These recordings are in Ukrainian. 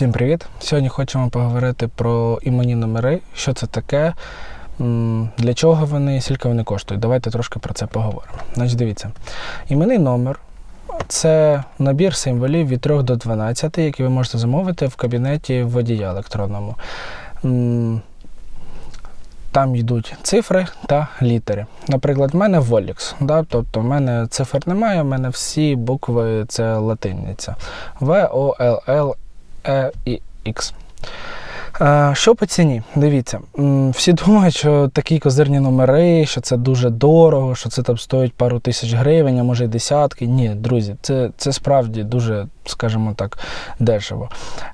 Всім привіт! Сьогодні хочемо поговорити про іменні номери, що це таке, для чого вони, скільки вони коштують. Давайте трошки про це поговоримо. Значить, дивіться, іменний номер це набір символів від 3 до 12, які ви можете замовити в кабінеті водія електронному. Там йдуть цифри та літери. Наприклад, в мене Волікс, да? тобто в мене цифр немає, в мене всі букви це латинниця. В, О, Л, Л, Е і X. Е, Що по ціні? Дивіться, всі думають, що такі козирні номери, що це дуже дорого, що це там стоїть пару тисяч гривень, а може й десятки. Ні, друзі, це, це справді дуже, скажімо так, дешево.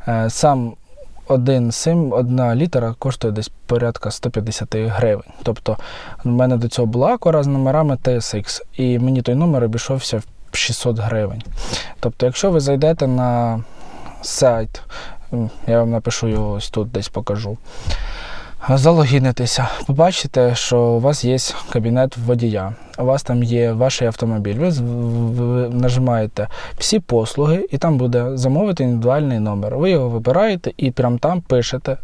Е, Сам один сим, одна літера коштує десь порядка 150 гривень. Тобто в мене до цього була акора з номерами TSX, і мені той номер обійшовся в 600 гривень. Тобто, якщо ви зайдете на сайт, я вам напишу його ось тут, десь покажу. Залогінитеся, побачите, що у вас є кабінет водія. У вас там є ваш автомобіль. Ви нажимаєте всі послуги, і там буде замовити індивідуальний номер. Ви його вибираєте і прямо там пишете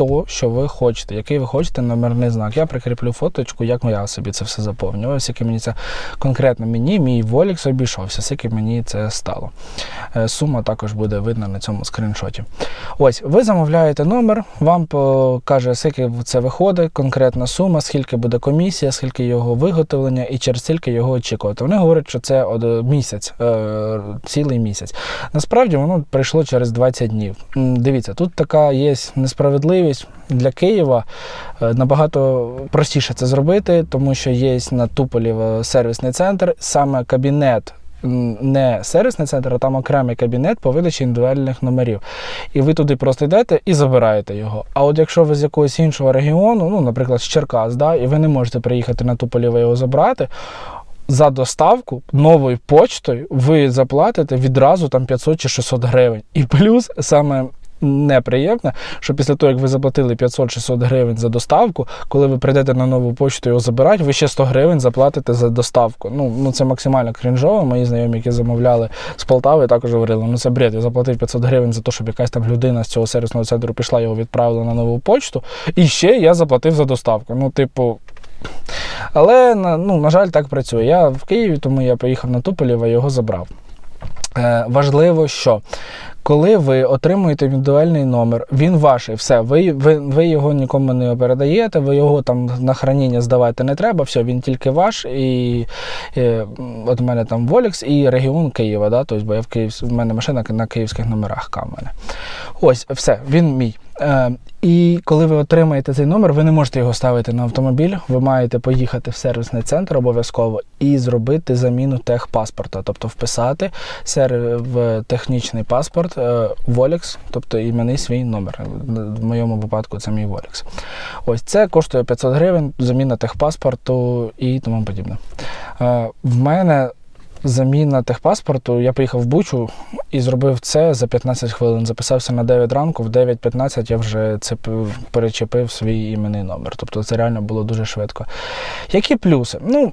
то, що ви хочете, який ви хочете номерний знак. Я прикріплю фоточку, як я собі це все заповнював, який мені це конкретно мені, мій Волікс обійшовся, скільки мені це стало. Е, Сума також буде видна на цьому скріншоті. Ось, ви замовляєте номер, вам покаже, скільки це виходить, конкретна сума, скільки буде комісія, скільки його виготовлення і через скільки його очікувати. Вони говорять, що це місяць, е, цілий місяць. Насправді воно прийшло через 20 днів. Дивіться, тут така є несправедливість для Києва. е, Набагато простіше це зробити, тому що є на Туполів е, сервісний центр, саме кабінет. Не сервісний центр, а там окремий кабінет по видачі індивідуальних номерів. І ви туди просто йдете і забираєте його. А от якщо ви з якогось іншого регіону, ну, наприклад, з Черкас, да, і ви не можете приїхати на Туполів і його забрати, за доставку новою почтою ви заплатите відразу там 500 чи 600 гривень. І плюс саме. Неприємне, що після того, як ви заплатили 500-600 гривень за доставку, коли ви прийдете на нову почту його забирати, ви ще 100 гривень заплатите за доставку. Ну, ну це максимально крінжово. Мої знайомі, які замовляли з Полтави, також говорили, ну це бред, я заплатив 500 гривень за те, щоб якась там людина з цього сервісного центру пішла, його відправила на нову почту, і ще я заплатив за доставку. Ну, типу, але ну, на жаль, так працює. Я в Києві, тому я поїхав на Туполєва і його забрав. Е, важливо, що коли ви отримуєте індивідуальний номер, він ваш, і все, ви, ви, ви його нікому не передаєте, ви його там на храніння здавати не треба, все, він тільки ваш. І, е, от у мене там Волікс і регіон Києва, да, тобто, бо я в Київ, в мене машина на київських номерах К в мене. Ось, все, він мій. Е, і коли ви отримаєте цей номер, ви не можете його ставити на автомобіль. Ви маєте поїхати в сервісний центр обов'язково і зробити заміну техпаспорта, тобто вписати в технічний паспорт е, Волікс, тобто іменний свій номер. В моєму випадку це мій Волікс. Ось це коштує 500 гривень, заміна техпаспорту і тому подібне. Е, В мене заміна техпаспорту. Я поїхав в Бучу і зробив це за 15 хвилин. Записався на 9 ранку, в 9.15 я вже це перечепив свій іменний номер. Тобто це реально було дуже швидко. Які плюси? Ну,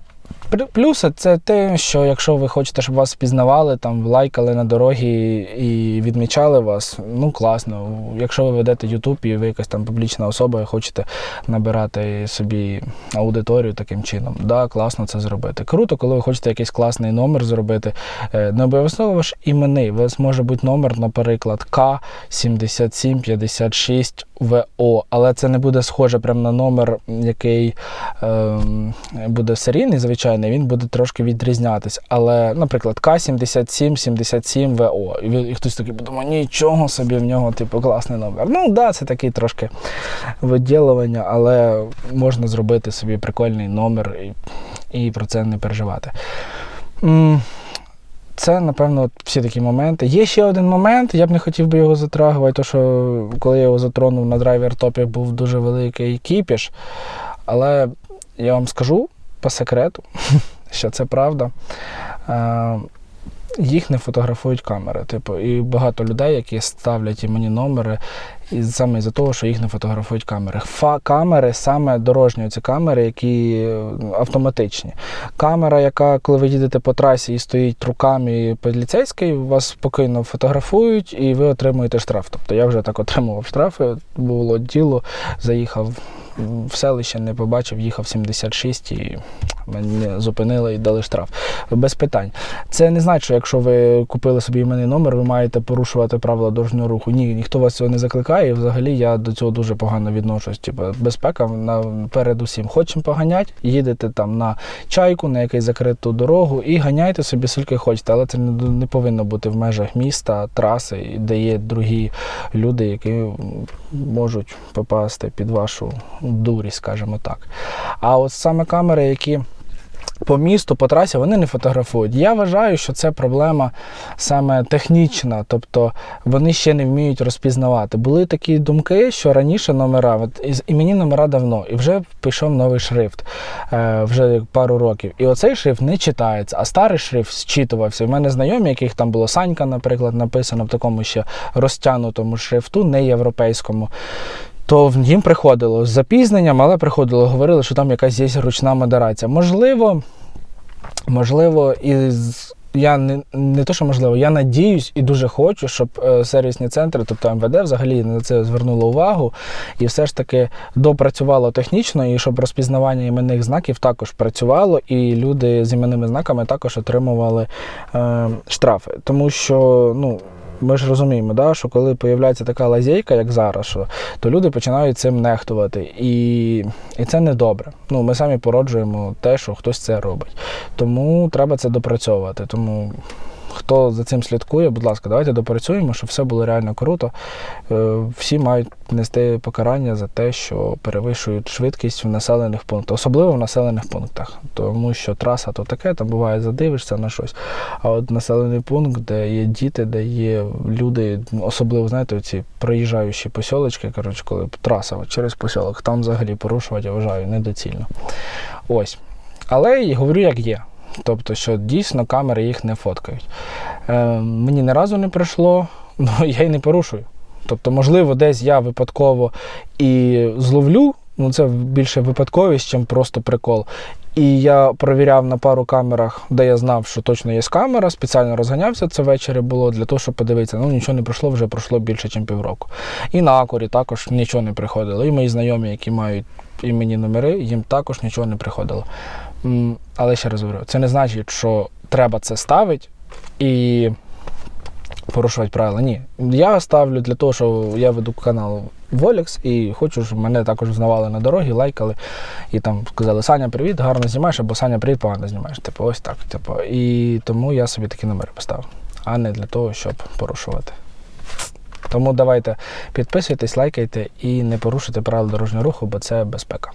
плюси це те, що якщо ви хочете, щоб вас впізнавали, там лайкали на дорогі і відмічали вас, ну класно. Якщо ви ведете YouTube і ви якась там публічна особа і хочете набирати собі аудиторію таким чином, да, класно це зробити. Круто, коли ви хочете якийсь класний номер зробити. Е, Не обов'язково ваш іменний. У вас може бути номер, наприклад, К7756 ВО, але це не буде схоже прямо на номер, який ем, буде серійний, звичайний, він буде трошки відрізнятись. Але, наприклад, К7777 ВО. І, хтось такий подумає, нічого собі в нього, типу, класний номер. Ну, так, да, це такий трошки виділування, але можна зробити собі прикольний номер і, і про це не переживати. Це, напевно, всі такі моменти. Є ще один момент, я б не хотів би його затрагувати, тому що коли я його затронув на драйвер-топі, був дуже великий кіпіш. Але я вам скажу по секрету, що це правда. Е, їх не фотографують камери. Типу, і багато людей, які ставлять іменні номери, і саме за того, що їх не фотографують камери. Фа камери саме дорожні ці камери, які е, автоматичні. Камера, яка, коли ви їдете по трасі і стоїть руками поліцейський, вас спокійно фотографують і ви отримуєте штраф. Тобто я вже так отримував штрафи, було діло, заїхав в селище, не побачив, їхав 76 і мене зупинили і дали штраф. Без питань. Це не значить, що якщо ви купили собі іменний номер, ви маєте порушувати правила дорожнього руху. Ні, ніхто вас цього не закликає. І взагалі я до цього дуже погано відношусь. Типу, безпека на передусім. Хочемо поганяти, їдете там на чайку, на якусь закриту дорогу і ганяйте собі скільки хочете, але це не повинно бути в межах міста, траси, де є другі люди, які можуть попасти під вашу дурість, скажімо так. А от саме камери, які по місту, по трасі вони не фотографують. Я вважаю, що це проблема саме технічна, тобто вони ще не вміють розпізнавати. Були такі думки, що раніше номера, от із- іменні номера давно, і вже пішов новий шрифт е, вже пару років. І оцей шрифт не читається, а старий шрифт зчитувався. У мене знайомі, яких там було Санька, наприклад, написано в такому ще розтягнутому шрифту, не європейському то їм приходило з запізненням, але приходило, говорили, що там якась є ручна модерація. Можливо, можливо, і я не, не то, що можливо, я надіюсь і дуже хочу, щоб е, сервісні центри, тобто МВД, взагалі на це звернуло увагу і все ж таки допрацювало технічно, і щоб розпізнавання іменних знаків також працювало, і люди з іменними знаками також отримували е, штрафи. Тому що, ну. Ми ж розуміємо, да, що коли появляється така лазейка, як зараз, що, то люди починають цим нехтувати. І, і це не добре. Ну, ми самі породжуємо те, що хтось це робить. Тому треба це допрацьовувати. Тому хто за цим слідкує, будь ласка, давайте допрацюємо, щоб все було реально круто. Е, Всі мають нести покарання за те, що перевищують швидкість в населених пунктах, особливо в населених пунктах, тому що траса то таке, там буває задивишся на щось. А от населений пункт, де є діти, де є люди, особливо, знаєте, ці проїжджаючі посілочки, коротше, коли траса через посілок, там взагалі порушувати, я вважаю, недоцільно. Ось. Але і говорю, як є. Тобто, що дійсно камери їх не фоткають. Е, мені ні разу не прийшло, ну я й не порушую. Тобто, можливо, десь я випадково і зловлю, ну це більше випадковість, ніж просто прикол. І я провіряв на пару камерах, де я знав, що точно є камера, спеціально розганявся це ввечері було для того, щоб подивитися. Ну нічого не пройшло, вже пройшло більше, ніж півроку. І на Акурі також нічого не приходило. І мої знайомі, які мають іменні номери, їм також нічого не приходило. Але ще раз говорю, це не значить, що треба це ставити і порушувати правила. Ні. Я ставлю для того, що я веду канал Volex і хочу, щоб мене також взнавали на дорогі, лайкали і там сказали, Саня, привіт, гарно знімаєш, або Саня, привіт, погано знімаєш. Типу, ось так. Типу. І тому я собі такі номери поставив, а не для того, щоб порушувати. Тому давайте підписуйтесь, лайкайте і не порушуйте правила дорожнього руху, бо це безпека.